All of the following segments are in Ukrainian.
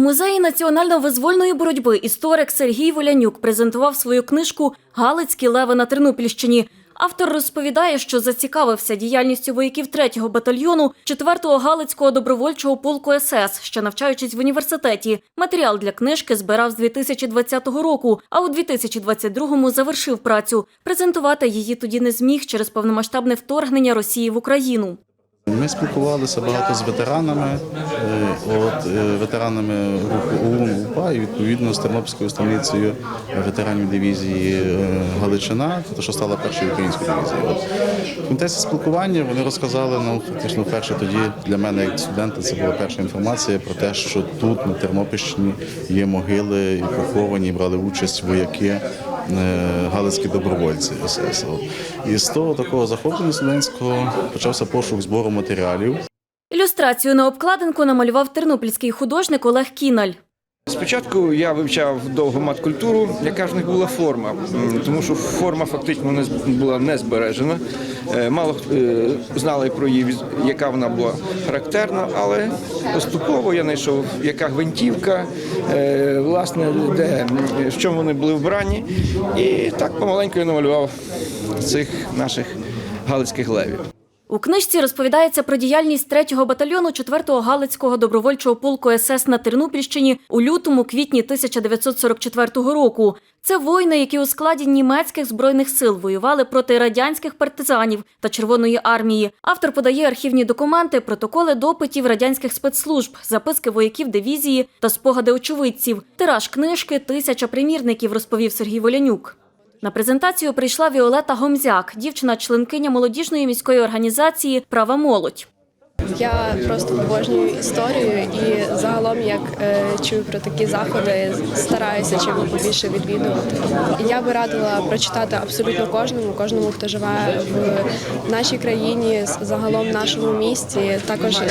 музеї національно-визвольної боротьби історик Сергій Волянюк презентував свою книжку Галицькі леви на Тернопільщині. Автор розповідає, що зацікавився діяльністю вояків 3-го батальйону 4-го Галицького добровольчого полку СС, ще навчаючись в університеті. Матеріал для книжки збирав з 2020 року, а у 2022-му завершив працю. Презентувати її тоді не зміг через повномасштабне вторгнення Росії в Україну. Ми спілкувалися багато з ветеранами, е, от, е, ветеранами руху ОУН УПА і відповідно з Тернопільською станицею ветеранів дивізії е, Галичина, тобто, що стала першою українською дивізією. В контексті спілкування вони розказали нам фактично вперше тоді для мене, як студента, це була перша інформація про те, що тут на Тернопільщині є могили і поховані, і брали участь вояки галицькі добровольці СС. І з того такого захоплення студентського почався пошук збору матеріалів. Ілюстрацію на обкладинку намалював тернопільський художник Олег Кіналь. Спочатку я вивчав довго маткультуру, яка ж них була форма, тому що форма фактично не була не збережена. Е, Мало е, знали про її, яка вона була характерна, але поступово я знайшов, яка гвинтівка, е, власне, де, в чому вони були вбрані. І так помаленьку я намалював цих наших галицьких левів. У книжці розповідається про діяльність 3-го батальйону 4-го Галицького добровольчого полку СС на Тернопільщині у лютому-квітні 1944 року. Це воїни, які у складі німецьких збройних сил воювали проти радянських партизанів та Червоної армії. Автор подає архівні документи, протоколи допитів радянських спецслужб, записки вояків дивізії та спогади очевидців. Тираж книжки тисяча примірників, розповів Сергій Волянюк. На презентацію прийшла Віолета Гомзяк, дівчина-членкиня молодіжної міської організації Права молодь. Я просто обожнюю історію і загалом, як е, чую про такі заходи, стараюся чим побільше відвідувати. Я би радила прочитати абсолютно кожному, кожному, хто живе в нашій країні, загалом в нашому місті. Також е,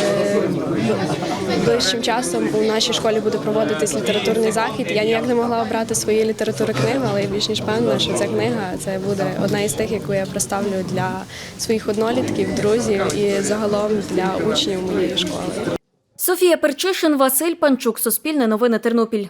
ближчим часом у нашій школі буде проводитись літературний захід. Я ніяк не могла обрати свої літератури книгу, але я більш ніж певна, що ця книга це буде одна із тих, яку я представлю для своїх однолітків, друзів і загалом для учнів моєї школи. Софія Перчишин, Василь Панчук, Суспільне новини Тернопіль.